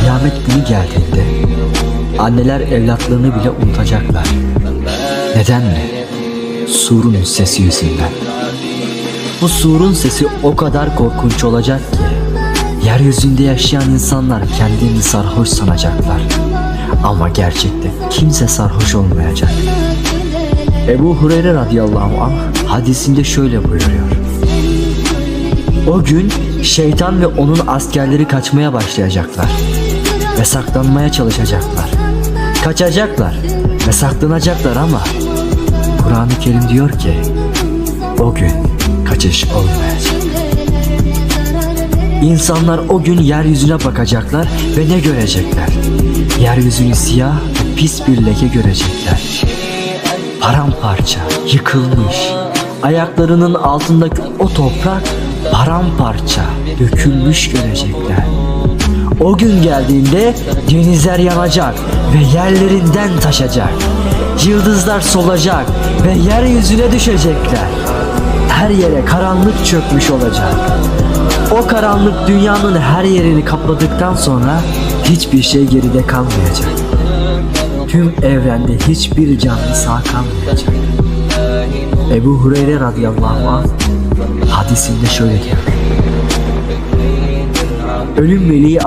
Kıyamet günü geldiğinde anneler evlatlarını bile unutacaklar. Neden mi? Surun sesi yüzünden. Bu surun sesi o kadar korkunç olacak ki yeryüzünde yaşayan insanlar kendini sarhoş sanacaklar. Ama gerçekte kimse sarhoş olmayacak. Ebu Hureyre radıyallahu anh hadisinde şöyle buyuruyor. O gün şeytan ve onun askerleri kaçmaya başlayacaklar ve saklanmaya çalışacaklar. Kaçacaklar ve saklanacaklar ama Kur'an-ı Kerim diyor ki o gün kaçış olmayacak. İnsanlar o gün yeryüzüne bakacaklar ve ne görecekler? Yeryüzünü siyah pis bir leke görecekler. Paramparça, yıkılmış. Ayaklarının altındaki o toprak paramparça, dökülmüş görecekler. O gün geldiğinde denizler yanacak ve yerlerinden taşacak. Yıldızlar solacak ve yeryüzüne düşecekler. Her yere karanlık çökmüş olacak. O karanlık dünyanın her yerini kapladıktan sonra hiçbir şey geride kalmayacak. Tüm evrende hiçbir canlı sağ kalmayacak. Ebu Hureyre radıyallahu anh hadisinde şöyle diyor. Ölüm meleği